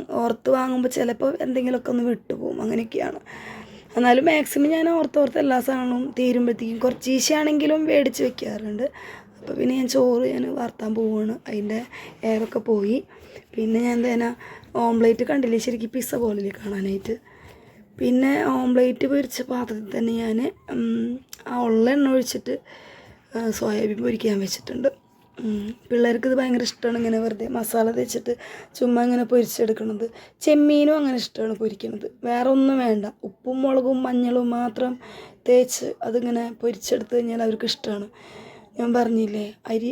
ഓർത്ത് വാങ്ങുമ്പോൾ ചിലപ്പോൾ എന്തെങ്കിലുമൊക്കെ ഒന്ന് വിട്ടുപോകും. അങ്ങനെയൊക്കെയാണ്. എന്നാലും മാക്സിമം ഞാൻ ഓർത്തോർത്ത് എല്ലാ സാധനവും തീരുമ്പോഴത്തേക്കും കുറച്ച് ഈശയാണെങ്കിലും മേടിച്ച് വെക്കാറുണ്ട്. അപ്പോൾ പിന്നെ ഞാൻ ചോറ് ഞാൻ വാർത്താൻ പോവുകയാണ് അതിന്റെ എയറൊക്കെ പോയി. പിന്നെ ഞാൻ എന്താ ഓംലേറ്റ് കണ്ടില്ലേ? ശരിക്കും പിസ്സ പോലെ കാണാനായിട്ട്. പിന്നെ ഓംലേറ്റ് പൊരിച്ച പാത്രത്തിൽ തന്നെ ഞാൻ ആ ഉള്ള എണ്ണ ഒഴിച്ചിട്ട് സോയാബീൻ പൊരിക്കാൻ വെച്ചിട്ടുണ്ട്. പിള്ളേർക്ക് ഇത് ഭയങ്കര ഇഷ്ടമാണ് ഇങ്ങനെ വെറുതെ മസാല തേച്ചിട്ട് ചുമ്മാ ഇങ്ങനെ പൊരിച്ചെടുക്കണത്. ചെമ്മീനും അങ്ങനെ ഇഷ്ടമാണ് പൊരിക്കണത്. വേറെ ഒന്നും വേണ്ട. ഉപ്പും മുളകും മഞ്ഞളും മാത്രം തേച്ച് അതിങ്ങനെ പൊരിച്ചെടുത്ത് കഴിഞ്ഞാൽ അവർക്ക് ഇഷ്ടമാണ് ഞാൻ പറഞ്ഞില്ലേ അരി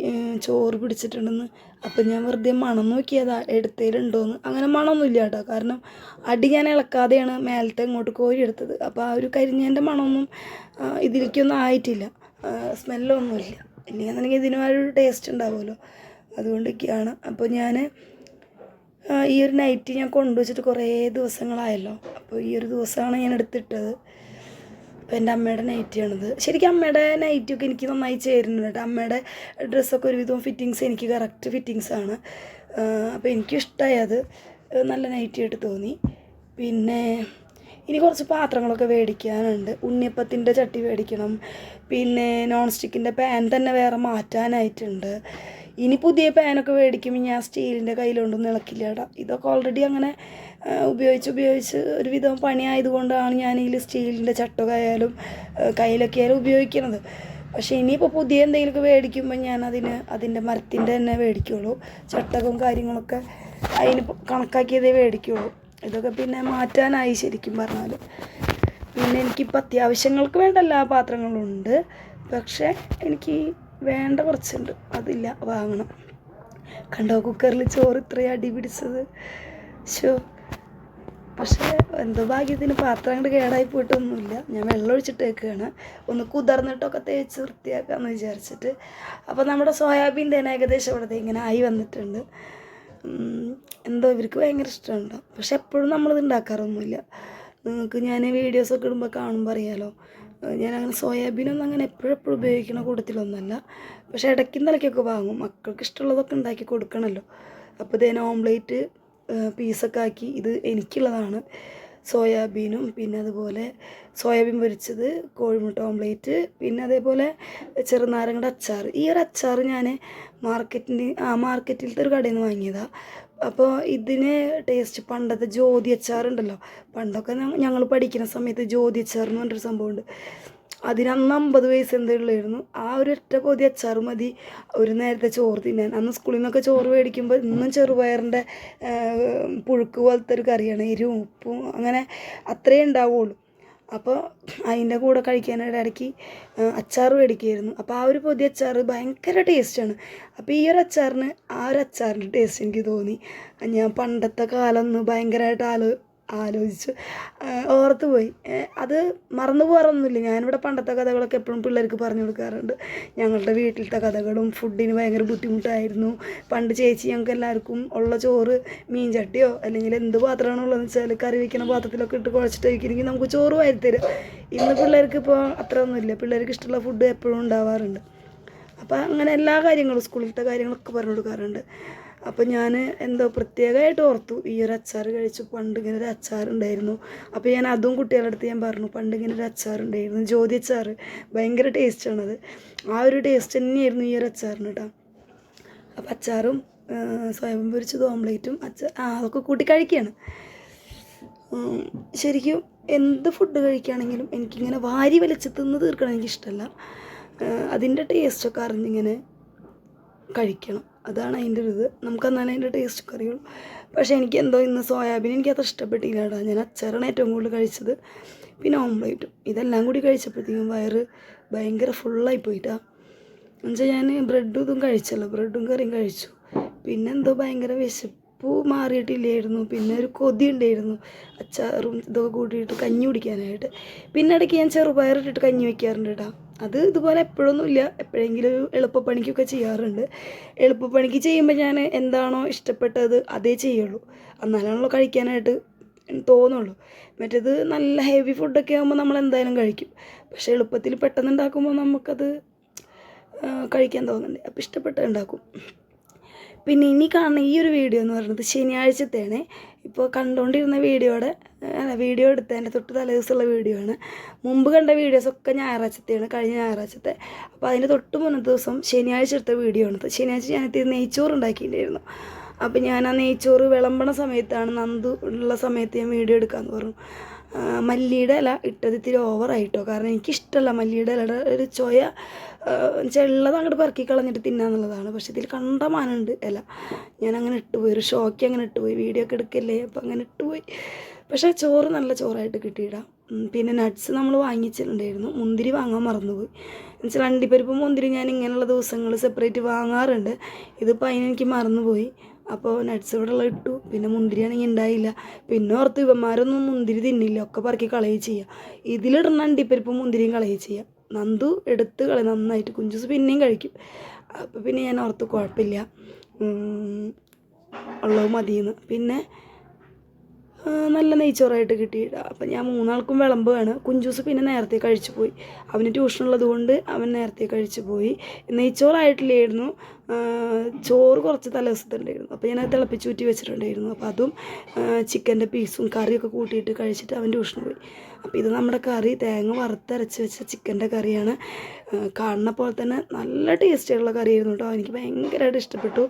ചോറ് പിടിച്ചിട്ടുണ്ടെന്ന്. അപ്പം ഞാൻ വെറുതെ മണം നോക്കിയതാ എടുത്തതിലുണ്ടോയെന്ന് അങ്ങനെ മണമൊന്നുമില്ല കേട്ടോ. കാരണം അടി ഞാൻ ഇളക്കാതെയാണ് മേലത്തെ ഇങ്ങോട്ട് കോരി എടുത്തത്. അപ്പോൾ ആ ഒരു കരിഞ്ഞേന്റെ മണമൊന്നും ഇതിലേക്കൊന്നും ആയിട്ടില്ല. സ്മെല്ലൊന്നുമില്ല. ഇല്ലെന്നുണ്ടെങ്കിൽ ഇതിനൊരു ടേസ്റ്റ് ഉണ്ടാവുമല്ലോ. അതുകൊണ്ടൊക്കെയാണ്. അപ്പോൾ ഞാൻ ഈ ഒരു നൈറ്റ് ഞാൻ കൊണ്ടുവച്ചിട്ട് കുറേ ദിവസങ്ങളായല്ലോ. അപ്പോൾ ഈ ഒരു ദിവസമാണ് ഞാൻ എടുത്തിട്ടത്. അപ്പോൾ എന്റെ അമ്മയുടെ നൈറ്റിയാണിത് ശരിക്കും അമ്മയുടെ നൈറ്റിയൊക്കെ എനിക്ക് നന്നായി ചേരുന്നുണ്ട് കേട്ടോ. അമ്മയുടെ ഡ്രസ്സൊക്കെ ഒരുവിധം ഫിറ്റിങ്സ് എനിക്ക് കറക്റ്റ് ഫിറ്റിങ്സ് ആണ്. അപ്പോൾ എനിക്കിഷ്ടമായി അത് നല്ല നൈറ്റിയായിട്ട് തോന്നി. പിന്നെ ഇനി കുറച്ച് പാത്രങ്ങളൊക്കെ മേടിക്കാനുണ്ട് ഉണ്ണിയപ്പത്തിന്റെ ചട്ടി മേടിക്കണം പിന്നെ നോൺ സ്റ്റിക്കിന്റെ പാൻ തന്നെ വേറെ മാറ്റാനായിട്ടുണ്ട്. ഇനി പുതിയ പാനൊക്കെ മേടിക്കുമ്പോൾ ഞാൻ സ്റ്റീലിന്റെ കയ്യിലുണ്ടൊന്നും ഇളക്കില്ല കേട്ടോ ഇതൊക്കെ ഓൾറെഡി അങ്ങനെ ഉപയോഗിച്ച് ഉപയോഗിച്ച് ഒരുവിധം പണിയായതുകൊണ്ടാണ് ഞാൻ ഇതിൽ സ്റ്റീലിന്റെ ചട്ടകായാലും കയ്യിലൊക്കെ ആയാലും ഉപയോഗിക്കുന്നത്. പക്ഷേ ഇനിയിപ്പോൾ പുതിയ എന്തെങ്കിലുമൊക്കെ മേടിക്കുമ്പോൾ ഞാൻ അതിന് അതിന്റെ മരത്തിന്റെ തന്നെ മേടിക്കുകയുള്ളൂ ചട്ടകവും കാര്യങ്ങളൊക്കെ അതിന് കണക്കാക്കിയതേ മേടിക്കുള്ളൂ ഇതൊക്കെ പിന്നെ മാറ്റാനായി ശരിക്കും പറഞ്ഞാൽ പിന്നെ എനിക്കിപ്പോൾ അത്യാവശ്യങ്ങൾക്ക് വേണ്ട എല്ലാ പാത്രങ്ങളും ഉണ്ട്. പക്ഷേ എനിക്ക് വേണ്ട കുറച്ചുണ്ട്. അതില്ല വാങ്ങണം. കണ്ടോ കുക്കറിൽ ചോറ് ഇത്രയും അടി പിടിച്ചത്. ഷോ പക്ഷേ എന്തോ ഭാഗ്യത്തിന് പാത്രം കേടായി പോയിട്ടൊന്നുമില്ല. ഞാൻ വെള്ളം ഒഴിച്ചിട്ടേക്കാണ് ഒന്ന് കുതിർന്നിട്ടൊക്കെ തേച്ച് വൃത്തിയാക്കാമെന്ന് വിചാരിച്ചിട്ട്. അപ്പോൾ നമ്മുടെ സോയാബീൻ തന്നെ ഏകദേശം ഇവിടെ ഇങ്ങനെ ആയി വന്നിട്ടുണ്ട്. എന്തോ ഇവർക്ക് ഭയങ്കര ഇഷ്ടമുണ്ടോ. പക്ഷെ എപ്പോഴും നമ്മളിത് ഉണ്ടാക്കാറൊന്നുമില്ല നിങ്ങൾക്ക് ഞാൻ വീഡിയോസൊക്കെ ഇടുമ്പോൾ കാണുമ്പോൾ അറിയാലോ. ഞാനങ്ങനെ സോയാബീനൊന്നും അങ്ങനെ എപ്പോഴും എപ്പോഴും ഉപയോഗിക്കുന്ന കൂട്ടത്തിലൊന്നുമല്ല പക്ഷേ ഇടയ്ക്കും തലയ്ക്കൊക്കെ വാങ്ങും. മക്കൾക്ക് ഇഷ്ടമുള്ളതൊക്കെ ഉണ്ടാക്കി കൊടുക്കണമല്ലോ അപ്പോൾ ഇതേ ഓംലേറ്റ് പീസൊക്കെ ആക്കി. ഇത് എനിക്കുള്ളതാണ്. സോയാബീനും പിന്നെ അതുപോലെ സോയാബീൻ പൊരിച്ചത് കോഴിമുട്ട ഓംലേറ്റ് പിന്നെ അതേപോലെ ചെറുനാരങ്ങയുടെ അച്ചാർ ഈ ഒരു അച്ചാർ ഞാൻ മാർക്കറ്റിന് ആ മാർക്കറ്റിലത്തെ ഒരു കടയിൽ നിന്ന് വാങ്ങിയതാണ് അപ്പോൾ ഇതിന് ടേസ്റ്റ് പണ്ടത്തെ ജ്യോതി അച്ചാറുണ്ടല്ലോ. പണ്ടൊക്കെ ഞങ്ങൾ പഠിക്കുന്ന സമയത്ത് ജ്യോതി അച്ചാർ എന്ന് പറഞ്ഞൊരു സംഭവമുണ്ട്. അതിന് വയസ്സ് അമ്പത് പൈസ എന്തേ ഉള്ളായിരുന്നു ആ ഒരു ഒറ്റ പൊതി അച്ചാർ മതി. ഒരു നേരത്തെ ചോറ് തിന്നാൻ. അന്ന് സ്കൂളിൽ നിന്നൊക്കെ ചോറ് മേടിക്കുമ്പോൾ ഇന്നും ചെറുപയറിന്റെ പുഴുക്ക് പോലത്തെ ഒരു കറിയാണ്. എരിവും ഉപ്പും അങ്ങനെ അത്രയേ ഉണ്ടാവുള്ളൂ. അപ്പോൾ അതിന്റെ കൂടെ കഴിക്കാനായിട്ട് ഇടയ്ക്ക് അച്ചാർ മേടിക്കുമായിരുന്നു അപ്പോൾ ആ ഒരു പൊതി അച്ചാർ ഭയങ്കര ടേസ്റ്റാണ്. അപ്പോൾ ഈ ഒരു അച്ചാറിന് ആ ഒരു അച്ചാറിന്റെ ടേസ്റ്റ് എനിക്ക് തോന്നി. ഞാൻ പണ്ടത്തെ കാലം ഒന്ന് ഭയങ്കരമായിട്ട് ആലോ ആലോചിച്ചു. ഓർത്തു പോയി അത് മറന്നു പോകാറൊന്നുമില്ല. ഞാനിവിടെ പണ്ടത്തെ കഥകളൊക്കെ എപ്പോഴും പിള്ളേർക്ക് പറഞ്ഞു കൊടുക്കാറുണ്ട്. ഞങ്ങളുടെ വീട്ടിലത്തെ കഥകളും ഫുഡിന് ഭയങ്കര ബുദ്ധിമുട്ടായിരുന്നു. പണ്ട് ചേച്ചി ഞങ്ങൾക്ക് എല്ലാവർക്കും ഉള്ള ചോറ് മീൻ ചട്ടിയോ അല്ലെങ്കിൽ എന്ത് പാത്രമാണോ ഉള്ളതെന്ന് വെച്ചാൽ കറി വയ്ക്കുന്ന പാത്രത്തിലൊക്കെ ഇട്ട് കുഴച്ചിട്ട് വയ്ക്കണമെങ്കിൽ നമുക്ക് ചോറ് വാരിത്തരും ഇന്ന് പിള്ളേർക്ക് ഇപ്പോൾ അത്ര ഒന്നുമില്ല. പിള്ളേർക്ക് ഇഷ്ടമുള്ള ഫുഡ് എപ്പോഴും ഉണ്ടാവാറുണ്ട്. അപ്പോൾ അങ്ങനെ എല്ലാ കാര്യങ്ങളും സ്കൂളിലത്തെ കാര്യങ്ങളൊക്കെ പറഞ്ഞു കൊടുക്കാറുണ്ട്. അപ്പോൾ ഞാൻ എന്തോ പ്രത്യേകമായിട്ട് ഓർത്തു. ഈ ഒരു അച്ചാർ കഴിച്ചു പണ്ട് ഇങ്ങനെ ഒരു അച്ചാർ ഉണ്ടായിരുന്നു. അപ്പോൾ ഞാൻ അതും കുട്ടികളുടെ അടുത്ത് ഞാൻ പറഞ്ഞു പണ്ട് ഇങ്ങനെ ഒരു അച്ചാർ ഉണ്ടായിരുന്നു. ജ്യോതി അച്ചാർ ഭയങ്കര ടേസ്റ്റാണത് ആ ഒരു ടേസ്റ്റ് തന്നെയായിരുന്നു ഈ ഒരു അച്ചാറിന് കേട്ടോ അപ്പം അച്ചാറും സ്വയം പൊരിച്ചതും ഓംലേറ്റും അച്ചാർ ആ അതൊക്കെ കൂട്ടി കഴിക്കുകയാണ് ശരിക്കും എന്ത് ഫുഡ് കഴിക്കുകയാണെങ്കിലും എനിക്കിങ്ങനെ വാരി വലിച്ച് തിന്ന് തീർക്കണം എനിക്കിഷ്ടമല്ല അതിന്റെ ടേസ്റ്റൊക്കെ അറിഞ്ഞിങ്ങനെ കഴിക്കണം. അതാണ് അതിന്റെ ഒരു ഇത്. നമുക്ക് എന്നാലും അതിന്റെ ടേസ്റ്റ് അറിയുള്ളൂ. പക്ഷേ എനിക്ക് എന്തോ ഇന്ന് സോയാബീൻ എനിക്ക് അത്ര ഇഷ്ടപ്പെട്ടില്ല കേട്ടോ. ഞാൻ അച്ചാറാണ് ഏറ്റവും കൂടുതൽ കഴിച്ചത്. പിന്നെ ഓംലേറ്റും ഇതെല്ലാം കൂടി കഴിച്ചപ്പോഴത്തേക്കും വയറ് ഭയങ്കര ഫുള്ളായി പോയിട്ടാ. എന്നുവെച്ചാൽ ഞാൻ ബ്രെഡും ഇതും കഴിച്ചല്ലോ. ബ്രെഡും കറിയും കഴിച്ചു. പിന്നെ എന്തോ ഭയങ്കര വിശപ്പ് മാറിയിട്ടില്ലായിരുന്നു പിന്നെ ഒരു കൊതി ഉണ്ടായിരുന്നു അച്ചാറും ഇതൊക്കെ കൂട്ടിയിട്ട് കഞ്ഞി കുടിക്കാനായിട്ട്. പിന്നെ ഇടയ്ക്ക് ഞാൻ ചെറുപയറിട്ടിട്ട് കഞ്ഞി വയ്ക്കാറുണ്ട് കേട്ടോ അത് ഇതുപോലെ എപ്പോഴൊന്നും ഇല്ല എപ്പോഴെങ്കിലും ഒരു എളുപ്പപ്പണിക്കൊക്കെ ചെയ്യാറുണ്ട്. എളുപ്പപ്പണിക്ക് ചെയ്യുമ്പോൾ ഞാൻ എന്താണോ ഇഷ്ടപ്പെട്ടത് അതേ ചെയ്യുള്ളൂ. എന്നാലാണല്ലോ കഴിക്കാനായിട്ട് തോന്നുള്ളൂ. മറ്റേത് നല്ല ഹെവി ഫുഡൊക്കെ ആകുമ്പോൾ നമ്മൾ എന്തായാലും കഴിക്കും. പക്ഷേ എളുപ്പത്തിൽ പെട്ടെന്ന് ഉണ്ടാക്കുമ്പോൾ നമുക്കത് കഴിക്കാൻ തോന്നുന്നുണ്ട് അപ്പോൾ ഇഷ്ടപ്പെട്ട് ഉണ്ടാക്കും. പിന്നെ ഇനി കാണുന്ന ഈ ഒരു വീഡിയോ എന്ന് പറയുന്നത് ശനിയാഴ്ചത്തെയാണ് ഇപ്പോൾ കണ്ടുകൊണ്ടിരുന്ന വീഡിയോയുടെ അല്ല വീഡിയോ എടുത്തതിന്റെ തൊട്ട് തലേദിവസമുള്ള വീഡിയോ ആണ്. മുമ്പ് കണ്ട വീഡിയോസൊക്കെ ഞായറാഴ്ചത്തെയാണ് കഴിഞ്ഞ ഞായറാഴ്ചത്തെ. അപ്പോൾ അതിന്റെ തൊട്ട് മുന്നത്തെ ദിവസം ശനിയാഴ്ച എടുത്ത വീഡിയോ ആണ്. ശനിയാഴ്ച ഞാൻ എത്തി നെയ്ച്ചോറ് ഉണ്ടാക്കിയിട്ടുണ്ടായിരുന്നു. അപ്പോൾ ഞാൻ ആ നെയ്ച്ചോറ് വിളമ്പണ സമയത്താണ് നന്ദു ഉള്ള സമയത്ത് ഞാൻ വീഡിയോ എടുക്കാമെന്ന് പറഞ്ഞു. മല്ലിയുടെ ഇല ഇട്ടത് ഇത്തിരി ഓവറായിട്ടോ കാരണം എനിക്കിഷ്ടമല്ല മല്ലിയുടെ ഇലയുടെ ഒരു ചൊയ വെച്ചാൽ ഉള്ളത് അങ്ങോട്ട് പെറുക്കി കളഞ്ഞിട്ട് തിന്നാന്നുള്ളതാണ് പക്ഷെ ഇതിൽ കണ്ടമാനുണ്ട് ഇല ഞാൻ അങ്ങനെ ഇട്ടുപോയി ഒരു ഷോക്ക് അങ്ങനെ ഇട്ടുപോയി വീഡിയോ ഒക്കെ എടുക്കല്ലേ? അപ്പം അങ്ങനെ ഇട്ടുപോയി പക്ഷേ ചോറ് നല്ല ചോറായിട്ട് കിട്ടിയിടാം. പിന്നെ നട്ട്സ് നമ്മൾ വാങ്ങിച്ചിട്ടുണ്ടായിരുന്നു. മുന്തിരി വാങ്ങാൻ മറന്നുപോയി. എന്നുവെച്ചാൽ അണ്ടിപ്പരിപ്പ് മുന്തിരി ഞാൻ ഇങ്ങനെയുള്ള ദിവസങ്ങൾ സെപ്പറേറ്റ് വാങ്ങാറുണ്ട്. ഇതിപ്പോൾ അതിനെനിക്ക് മറന്നുപോയി. അപ്പോൾ നട്ട്സ് ഇവിടെ ഉള്ള ഇട്ടു. പിന്നെ മുന്തിരി ആണെങ്കിൽ ഉണ്ടായില്ല പിന്നെ ഓർത്ത് ഇവന്മാരൊന്നും മുന്തിരി തിന്നില്ല. ഒക്കെ പറക്കി കളയുക ചെയ്യുക ഇതിലിടുന്ന അണ്ടിപ്പരിപ്പ് മുന്തിരിയും കളയുക ചെയ്യുക നന്ദു എടുത്ത് കളി നന്നായിട്ട് കുഞ്ചുസ് പിന്നെയും കഴിക്കും. അപ്പോൾ പിന്നെ ഞാൻ ഓർത്ത് കുഴപ്പമില്ല. ഉള്ളത് മതിയെന്ന്. പിന്നെ നല്ല നെയ്ച്ചോറായിട്ട് കിട്ടിയിട്ട് അപ്പം ഞാൻ മൂന്നാൾക്കും വിളമ്പുകയാണ് കുഞ്ചൂസ് പിന്നെ നേരത്തെ കഴിച്ചു പോയി. അവന് ട്യൂഷൻ കൊണ്ട് അവൻ നേരത്തെ കഴിച്ചു പോയി. നെയ്ച്ചോറായിട്ടില്ലായിരുന്നു. ചോറ് കുറച്ച് തലേദിവസത്തുണ്ടായിരുന്നു. അപ്പോൾ ഞാൻ അത് തിളപ്പിച്ചൂറ്റി വെച്ചിട്ടുണ്ടായിരുന്നു. അപ്പോൾ അതും ചിക്കന്റെ പീസും കറിയൊക്കെ കൂട്ടിയിട്ട് കഴിച്ചിട്ട് അവൻ ട്യൂഷന് പോയി. അപ്പോൾ ഇത് നമ്മുടെ കറി തേങ്ങ വറുത്തരച്ച് വെച്ച ചിക്കന്റെ കറിയാണ്. കാണുന്ന പോലെ തന്നെ നല്ല ടേസ്റ്റിയുള്ള കറിയായിരുന്നു കേട്ടോ. എനിക്ക് ഭയങ്കരമായിട്ട് ഇഷ്ടപ്പെട്ടു.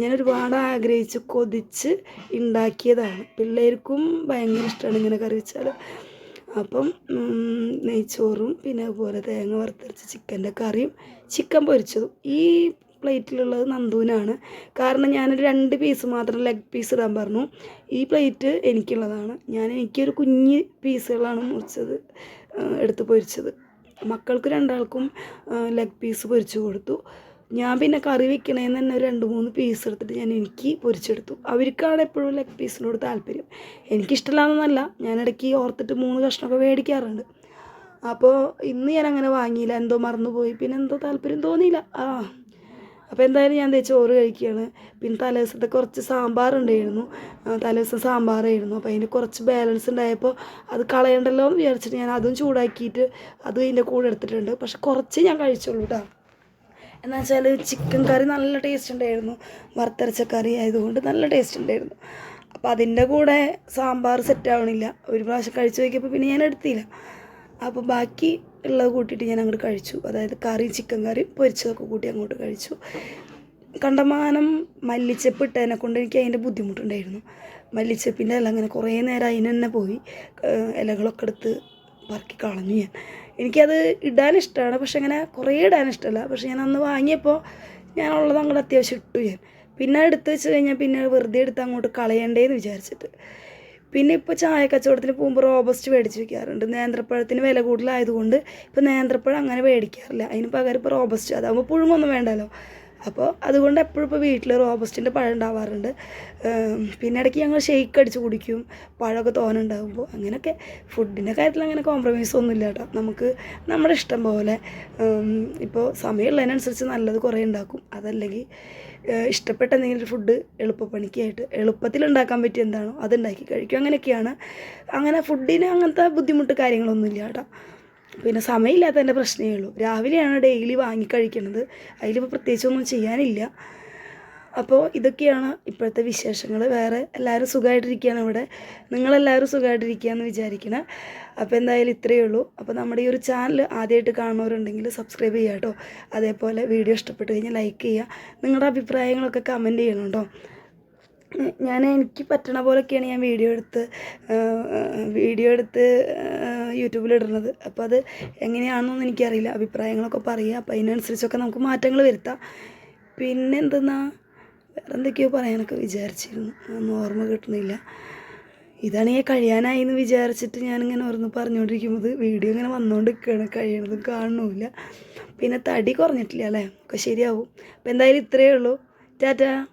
ഞാൻ ഒരുപാട് ആഗ്രഹിച്ച് കൊതിച്ച് ഉണ്ടാക്കിയതാണ്. പിള്ളേർക്കും ഭയങ്കര ഇഷ്ടമാണ് ഇങ്ങനെ കറി വെച്ചാൽ അപ്പം നെയ്ച്ചോറും പിന്നെ അതുപോലെ തേങ്ങ വറുത്തരച്ച ചിക്കന്റെ കറിയും ചിക്കൻ പൊരിച്ചതും. ഈ പ്ലേറ്റിലുള്ളത് നന്ദുവിനാണ്. കാരണം ഞാനൊരു രണ്ട് പീസ് മാത്രം ലെഗ് പീസ് ഇടാൻ പറഞ്ഞു. ഈ പ്ലേറ്റ് എനിക്കുള്ളതാണ്. ഞാൻ എനിക്കൊരു കുഞ്ഞ് പീസുകളാണ് മുറിച്ചത് എടുത്ത് പൊരിച്ചത്. മക്കൾക്ക് രണ്ടാൾക്കും ലെഗ് പീസ് പൊരിച്ചു കൊടുത്തു. ഞാൻ പിന്നെ കറി വെക്കണേന്ന് തന്നെ രണ്ട് മൂന്ന് പീസ് എടുത്തിട്ട് ഞാൻ എനിക്ക് പൊരിച്ചെടുത്തു. അവർക്കാണ് എപ്പോഴും ലെഗ് പീസിനോട് താല്പര്യം. എനിക്കിഷ്ടമില്ലാന്നല്ല ഞാൻ ഇടയ്ക്ക് ഓർത്തിട്ട് മൂന്ന് കഷ്ണമൊക്കെ മേടിക്കാറുണ്ട്. അപ്പോൾ ഇന്ന് ഞാൻ അങ്ങനെ വാങ്ങിയില്ല. എന്തോ മറന്നുപോയി. പിന്നെ എന്തോ താല്പര്യം തോന്നിയില്ല. ആ അപ്പോൾ എന്തായാലും ഞാൻ ദേ ചോറ് കഴിക്കുകയാണ്. പിന്നെ തലേദിവസത്തെ കുറച്ച് സാമ്പാർ ഉണ്ടായിരുന്നു തലേദിവസം സാമ്പാറായിരുന്നു. അപ്പോൾ അതിന്റെ കുറച്ച് ബാലൻസ് ഉണ്ടായപ്പോൾ അത് കളയണ്ടല്ലോ എന്ന് വിചാരിച്ചിട്ട് ഞാൻ അതും ചൂടാക്കിയിട്ട് അതും ഇതിന്റെ കൂടെ എടുത്തിട്ടുണ്ട്. പക്ഷെ കുറച്ച് ഞാൻ കഴിച്ചുള്ളൂ കേട്ടോ എന്ന് വെച്ചാൽ ചിക്കൻ കറി നല്ല ടേസ്റ്റ് ഉണ്ടായിരുന്നു. വറുത്തരച്ച കറി ആയതുകൊണ്ട് നല്ല ടേസ്റ്റ് ഉണ്ടായിരുന്നു. അപ്പോൾ അതിന്റെ കൂടെ സാമ്പാർ സെറ്റ് ആവണില്ല. ഒരു പ്രാവശ്യം കഴിച്ചു നോക്കിയപ്പോൾ പിന്നെ ഞാൻ എടുത്തില്ല. അപ്പോൾ ബാക്കി ഉള്ളത് കൂട്ടിയിട്ട് ഞാൻ അങ്ങോട്ട് കഴിച്ചു. അതായത് കറി ചിക്കൻ കറി പൊരിച്ചതൊക്കെ കൂട്ടി അങ്ങോട്ട് കഴിച്ചു. കണ്ടമാനം മല്ലിച്ചപ്പ് ഇട്ടതിനെ കൊണ്ട് എനിക്ക് അതിന്റെ ബുദ്ധിമുട്ടുണ്ടായിരുന്നു. മല്ലിച്ചപ്പിന്റെ ഇല അങ്ങനെ കുറേ നേരം അതിന് തന്നെ പോയി. ഇലകളൊക്കെ എടുത്ത് പറക്കി കളഞ്ഞു ഞാൻ. എനിക്കത് ഇടാൻ ഇഷ്ടമാണ്. പക്ഷെ അങ്ങനെ കുറേ ഇടാൻ ഇഷ്ടമല്ല. പക്ഷെ ഞാൻ അന്ന് വാങ്ങിയപ്പോൾ ഞാൻ ഉള്ളത് അങ്ങോട്ട് അത്യാവശ്യം ഇട്ടു ഞാൻ. പിന്നെ എടുത്ത് വെച്ച് കഴിഞ്ഞാൽ പിന്നെ വെറുതെ എടുത്ത് അങ്ങോട്ട് കളയണ്ടേന്ന് വിചാരിച്ചിട്ട്. പിന്നെ ഇപ്പോൾ ചായ കച്ചവടത്തിന് പോകുമ്പോൾ റോബസ്റ്റ് മേടിച്ച് വെക്കാറുണ്ട്. നേന്ത്രപ്പഴത്തിന് വില കൂടുതലായതുകൊണ്ട് ഇപ്പോൾ നേന്ത്രപ്പഴം അങ്ങനെ മേടിക്കാറില്ല. അതിന് പകരം ഇപ്പോൾ റോബസ്റ്റ് അതാകുമ്പോൾ പുഴുങ്ങൊന്നും വേണ്ടല്ലോ. അപ്പോൾ അതുകൊണ്ട് എപ്പോഴും ഇപ്പോൾ വീട്ടിൽ റോബസ്റ്റിന്റെ പഴം ഉണ്ടാവാറുണ്ട്. പിന്നെ ഇടയ്ക്ക് ഞങ്ങൾ ഷെയ്ക്ക് അടിച്ച് കുടിക്കും. പഴമൊക്കെ തോനുണ്ടാകുമ്പോൾ അങ്ങനെയൊക്കെ ഫുഡിന്റെ കാര്യത്തിൽ അങ്ങനെ കോംപ്രമൈസ് ഒന്നുമില്ല കേട്ടോ. നമുക്ക് നമ്മുടെ ഇഷ്ടം പോലെ ഇപ്പോൾ സമയമുള്ളതിനനുസരിച്ച് നല്ലത് കുറേ ഉണ്ടാക്കും. അതല്ലെങ്കിൽ ഇഷ്ടപ്പെട്ട എന്തെങ്കിലും ഒരു ഫുഡ് എളുപ്പപ്പണിക്കായിട്ട് എളുപ്പത്തിൽ ഉണ്ടാക്കാൻ പറ്റിയ എന്താണോ അത് ഉണ്ടാക്കി കഴിക്കും. അങ്ങനെയൊക്കെയാണ്. അങ്ങനെ ഫുഡിന് അങ്ങനത്തെ ബുദ്ധിമുട്ട് കാര്യങ്ങളൊന്നുമില്ല കേട്ടോ. പിന്നെ സമയമില്ലാത്തതിന്റെ പ്രശ്നമേ ഉള്ളൂ. രാവിലെയാണ് ഡെയിലി വാങ്ങി കഴിക്കുന്നത് അതിലിപ്പോൾ പ്രത്യേകിച്ചൊന്നും ചെയ്യാനില്ല. അപ്പോൾ ഇതൊക്കെയാണ് ഇപ്പോഴത്തെ വിശേഷങ്ങൾ. വേറെ എല്ലാവരും സുഖമായിട്ടിരിക്കുകയാണ് ഇവിടെ. നിങ്ങളെല്ലാവരും സുഖമായിട്ടിരിക്കുകയെന്ന് വിചാരിക്കണം. അപ്പോൾ എന്തായാലും ഇത്രയേ ഉള്ളൂ. അപ്പോൾ നമ്മുടെ ഈ ഒരു ചാനൽ ആദ്യമായിട്ട് കാണുന്നവരുണ്ടെങ്കിൽ സബ്സ്ക്രൈബ് ചെയ്യുക കേട്ടോ. അതേപോലെ വീഡിയോ ഇഷ്ടപ്പെട്ട് കഴിഞ്ഞാൽ ലൈക്ക് ചെയ്യുക. നിങ്ങളുടെ അഭിപ്രായങ്ങളൊക്കെ കമന്റ് ചെയ്യണം ഞാൻ എനിക്ക് പറ്റണ പോലൊക്കെയാണ് ഞാൻ വീഡിയോ എടുത്ത് വീഡിയോ എടുത്ത് യൂട്യൂബിൽ ഇടുന്നത്. അപ്പോൾ അത് എങ്ങനെയാണെന്നൊന്നും എനിക്കറിയില്ല. അഭിപ്രായങ്ങളൊക്കെ പറയുക. അപ്പോൾ അതിനനുസരിച്ചൊക്കെ നമുക്ക് മാറ്റങ്ങൾ വരുത്താം. പിന്നെ എന്തെന്നാ? വേറെ എന്തൊക്കെയോ പറയാനൊക്കെ വിചാരിച്ചിരുന്നു. ഒന്നും ഓർമ്മ കിട്ടുന്നില്ല. ഇതാണ് ഈ കഴിയാനായി എന്ന് വിചാരിച്ചിട്ട് ഞാനിങ്ങനെ ഓർന്ന് പറഞ്ഞുകൊണ്ടിരിക്കുമ്പോൾ വീഡിയോ ഇങ്ങനെ വന്നുകൊണ്ട് നിൽക്കുകയാണ് കഴിയണതും കാണുന്നില്ല പിന്നെ തടി കുറഞ്ഞിട്ടില്ല അല്ലേ? ഒക്കെ ശരിയാവും. അപ്പോൾ എന്തായാലും ഇത്രയേ ഉള്ളൂ. ടാറ്റാ.